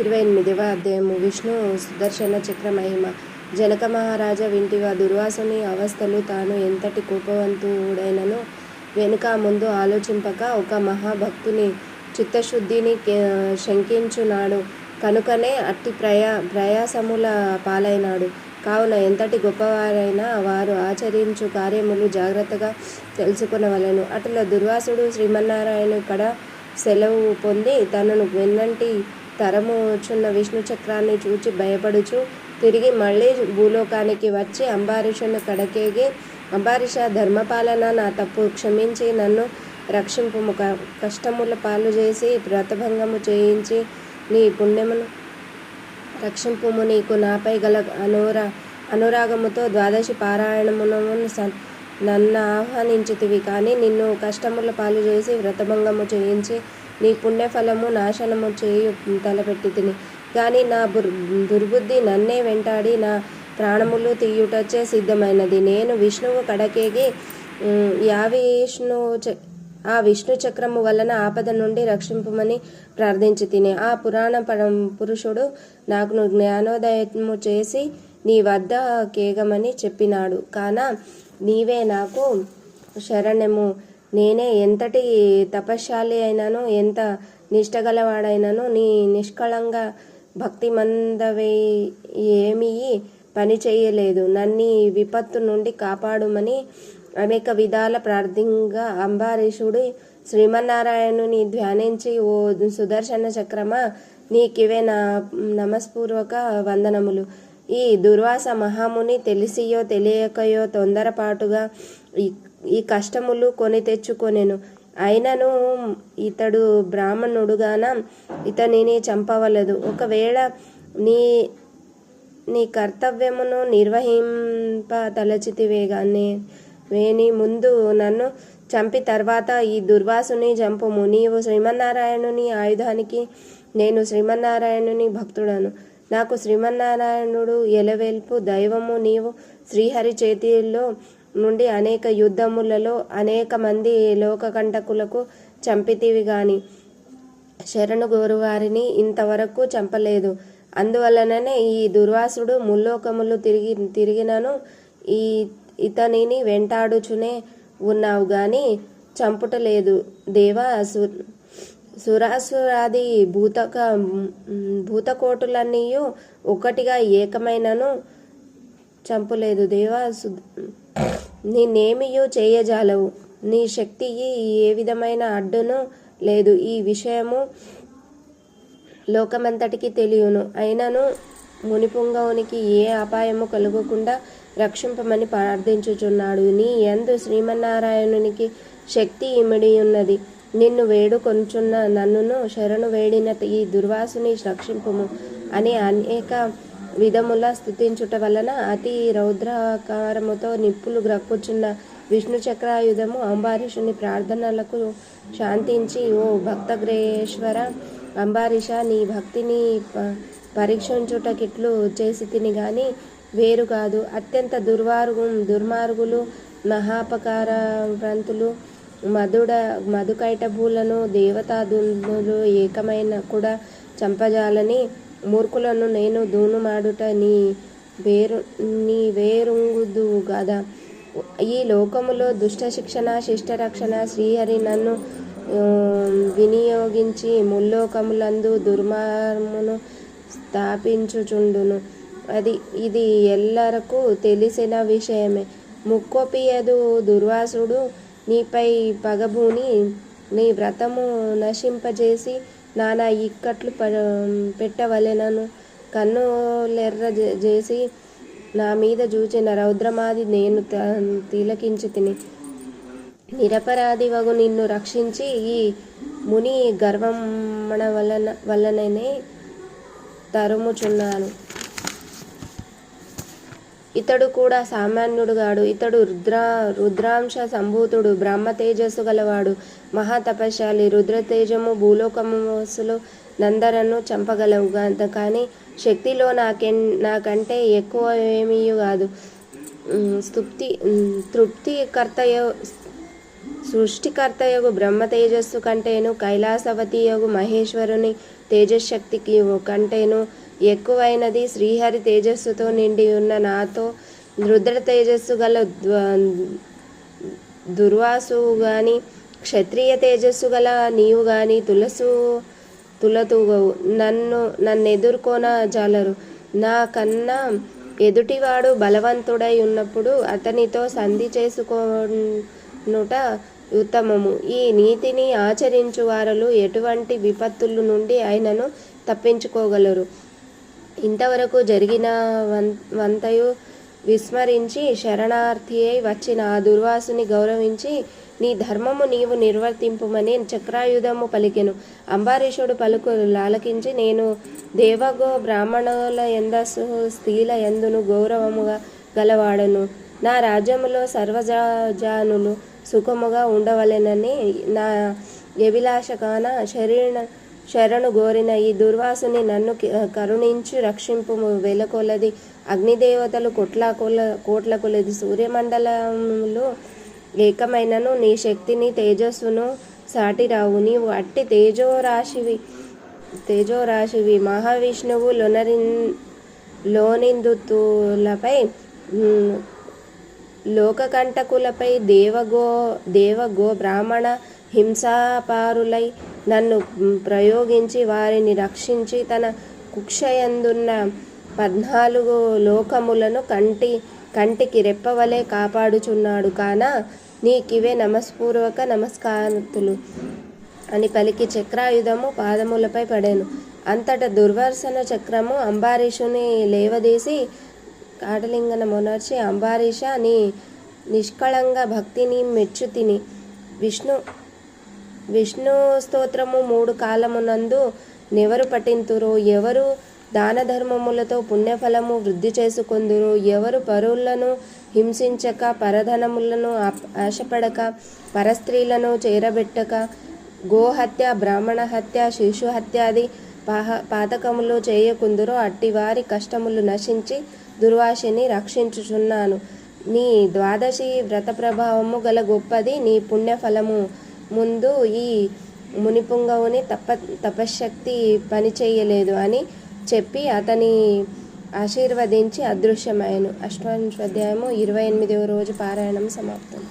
ఇరవై ఎనిమిదవ అధ్యాయము విష్ణు సుదర్శన చక్ర మహిమ. జనక మహారాజా వింటివా దుర్వాసుని అవస్థలు తాను ఎంతటి కోపవంతుడైనను వెనుక ముందు ఆలోచింపక ఒక మహాభక్తుని చిత్తశుద్ధిని శంకించున్నాడు కనుకనే అట్టి ప్రయా ప్రయాసముల పాలైనాడు. కావున ఎంతటి గొప్పవారైనా వారు ఆచరించు కార్యములు జాగ్రత్తగా తెలుసుకునవలెను. అటుల దుర్వాసుడు శ్రీమన్నారాయణ కడ సెలవు పొంది తనను వెన్నంటి తరముచున్న విష్ణు చక్రాన్ని చూచి భయపడుచు తిరిగి మళ్ళీ భూలోకానికి వచ్చి అంబారీషును కడకేగి అంబారీష ధర్మపాలన నా తప్పు. క్షమించి నన్ను రక్షింపుము. కష్టముల పాలు చేసి వ్రతభంగము చేయించి నీ పుణ్యమును రక్షింపుము. నీకు నాపై గల అనురా అనురాగముతో ద్వాదశి పారాయణమును నన్ను ఆహ్వానించితివి. కానీ నిన్ను కష్టముల పాలు చేసి వ్రతభంగము చేయించి నీ పుణ్యఫలము నాశనము చేయు తలపెట్టి తిని. కానీ నా బుర్ దుర్బుద్ధి నన్నే వెంటాడి నా ప్రాణములు తీయుటచ్చే సిద్ధమైనది. నేను విష్ణువు కడకేగి యావిష్ణు విష్ణు చ- ఆ విష్ణు చక్రము వలన ఆపద నుండి రక్షింపమని ప్రార్థించి తిని. ఆ పురాణ పరం పురుషుడు నాకు జ్ఞానోదయము చేసి నీ వద్ద కేగమని చెప్పినాడు. కాన నీవే నాకు శరణము నేనే ఎంతటి తపశ్శాలి అయినానో ఎంత నిష్టగలవాడైనానో నీ నిష్కళంగా భక్తి మందవే ఏమీ పని చేయలేదు. నన్ను విపత్తు నుండి కాపాడుమని అనేక విధాల ప్రార్థింగా అంబారీషుడు శ్రీమన్నారాయణుని ధ్యానించి ఓ సుదర్శన చక్రమా నీకివే నా నమస్పూర్వక వందనములు. ఈ దుర్వాస మహాముని తెలిసియో తెలియకయో తొందరపాటుగా ఈ కష్టములు కొని తెచ్చుకొనెను. అయినను ఇతడు బ్రాహ్మణుడుగాన ఇతనిని చంపవలదు. ఒకవేళ నీ నీ కర్తవ్యమును నిర్వహింప తలచితివే కానీ వేని ముందు నన్ను చంపి తర్వాత ఈ దుర్వాసుని చంపుము నీవు శ్రీమన్నారాయణుని ఆయుధానికి నేను శ్రీమన్నారాయణుని భక్తుడను. నాకు శ్రీమన్నారాయణుడు ఎలవెల్పు దైవము. నీవు శ్రీహరి చేతిలో నుండి అనేక యుద్ధములలో అనేక మంది లోకకంటకులకు చంపితివి గాని శరణు గోరువారిని ఇంతవరకు చంపలేదు. అందువలననే ఈ దుర్వాసుడు ముల్లోకములు తిరిగి తిరిగినను ఈ ఇతనిని వెంటాడుచునే ఉన్నావు గాని చంపుటలేదు. దేవా సు సురాసురాది భూతక భూతకోటులన్నీ ఒకటిగా ఏకమైనను చంపులేదు. దేవా సు నిన్నేమియూ చేయజాలవు. నీ శక్తికి ఏ విధమైన అడ్డును లేదు. ఈ విషయము లోకమంతటికి తెలియను. అయినను మునిపుంగవునికి ఏ అపాయము కలగకుండా రక్షింపమని ప్రార్థించుచున్నాడు. నీ యందు శ్రీమన్నారాయణునికి శక్తి ఇమిడి ఉన్నది నిన్ను వేడుకొంచున్న నన్నును శరణు వేడిన ఈ దుర్వాసుని రక్షింపము అని అనేక విధముల స్థుతించుట వలన అతి రౌద్రాకారముతో నిప్పులు గ్రక్కుచున్న విష్ణు చక్రాయుధము అంబారీషుని ప్రార్థనలకు శాంతించి ఓ భక్తగ్రేశ్వర అంబారీష నీ భక్తిని పరీక్షించుటకిట్లు చేసి తిని గాని వేరు కాదు. అత్యంత దుర్వార్గు దుర్మార్గులు మహాపకారవంతులు మధుడ మధుకైటభూలను దేవతాదులు ఏకమైన కూడా చంపజాలని మూర్ఖులను నేను దూనుమాడుట నీ వేరు నీ వేరుంగుదు కదా ఈ లోకములో దుష్ట శిక్షణ శిష్ట రక్షణ శ్రీహరి నన్ను వినియోగించి ముల్లోకములందు దుర్మార్మును స్థాపించుచుండును. అది ఇది ఎల్లరకు తెలిసిన విషయమే. ముక్కొపియదు దుర్వాసుడు నీపై పగబూని నీ వ్రతము నశింపజేసి నానా ఇక్కట్లు ప పెట్టవలెనను కన్నులెర్ర చేసి నా మీద చూచిన రౌద్రమాది నేను త- తిలకించి తిని. నిరపరాధి వగు నిన్ను రక్షించి ఈ ముని గర్వమణ వలన వలననే తరుముచున్నాను. ఇతడు కూడా సామాన్యుడుగాడు. ఇతడు రుద్ర రుద్రాంశ సంభూతుడు బ్రహ్మ తేజస్సు గలవాడు మహాతపశాలి రుద్రతేజము భూలోకముసులు నందరను చంపగలవు కానీ శక్తిలో నాకెన్ నాకంటే ఎక్కువ ఏమీ కాదు. ఉమ్, స్తుప్తి తృప్తి కర్తయ సృష్టికర్తయగు బ్రహ్మ తేజస్సు కంటేను కైలాసవతి యోగు మహేశ్వరుని తేజశక్తికి కంటేను ఎక్కువైనది. శ్రీహరి తేజస్సుతో నిండి ఉన్న నాతో రుద్ర తేజస్సు గల దుర్వాసు గాని క్షత్రియ తేజస్సు గల నీవు గాని తులసు తులతూగవు నన్ను నన్ను ఎదుర్కొన జాలరు. నా కన్నా ఎదుటివాడు బలవంతుడై ఉన్నప్పుడు అతనితో సంధి చేసుకోనుట ఉత్తమము. ఈ నీతిని ఆచరించు వారలు ఎటువంటి విపత్తుల నుండి ఆయనను తప్పించుకోగలరు. ఇంతవరకు జరిగిన వం వంతయు విస్మరించి శరణార్థి అయి వచ్చిన ఆ దుర్వాసుని గౌరవించి నీ ధర్మము నీవు నిర్వర్తింపుమని చక్రాయుధము పలికెను. అంబారీషుడు పలుకు లాలకించి నేను దేవగో బ్రాహ్మణుల ఎందసు స్త్రీల ఎందును గౌరవముగా గలవాడను. నా రాజ్యములో సర్వజానులు సుఖముగా ఉండవలెనని నా ఎభిలాషకాన శరీర శరణు గోరిన ఈ దుర్వాసుని నన్ను కరుణించి రక్షింపు వెలకొలది. అగ్నిదేవతలు కొట్లా కొల కోట్ల కొలది. సూర్యమండలములు ఏకమైనను నీ శక్తిని తేజస్సును సాటిరావు నీవు అట్టి తేజోరాశివి తేజోరాశివి. మహావిష్ణువు లొనరి లోనిందుతులపై లోకకంటకులపై దేవగో దేవగో బ్రాహ్మణ హింసాపారులై నన్ను ప్రయోగించి వారిని రక్షించి తన కుక్షయందున్న పద్నాలుగు లోకములను కంటి కంటికి రెప్పవలే కాపాడుచున్నాడు. కాన నీకివే నమస్పూర్వక నమస్కారతులు అని పలికి చక్రాయుధము పాదములపై పడాను. అంతట దుర్వర్సన చక్రము అంబారీషుని లేవదీసి కాటలింగన మొనర్చి అంబారీష నీ నిష్కళంగా భక్తిని మెచ్చుతిని. విష్ణు విష్ణు స్తోత్రము మూడు కాలమునందు నెవరు పఠింతురు? ఎవరు దాన ధర్మములతో పుణ్యఫలము వృద్ధి చేసుకుందురు? ఎవరు పరువులను హింసించక పరధనములను ఆశపడక పరస్త్రీలను చేరబెట్టక గోహత్య బ్రాహ్మణ హత్య శిశు హత్యాది పాహ పాతకములు చేయకుందురో అట్టి వారి కష్టములు నశించి దుర్వాసిని రక్షించుచున్నాను. నీ ద్వాదశి వ్రత ప్రభావము గల గొప్పది నీ పుణ్యఫలము. ముందు ఈ మునిపుంగవుని తప తపశ్శక్తి పని చేయలేదు అని చెప్పి అతని ఆశీర్వదించి అదృశ్యమాయను. అష్టాదశాధ్యాయము ఇరవై ఎనిమిదవ రోజు పారాయణం సమాప్తం.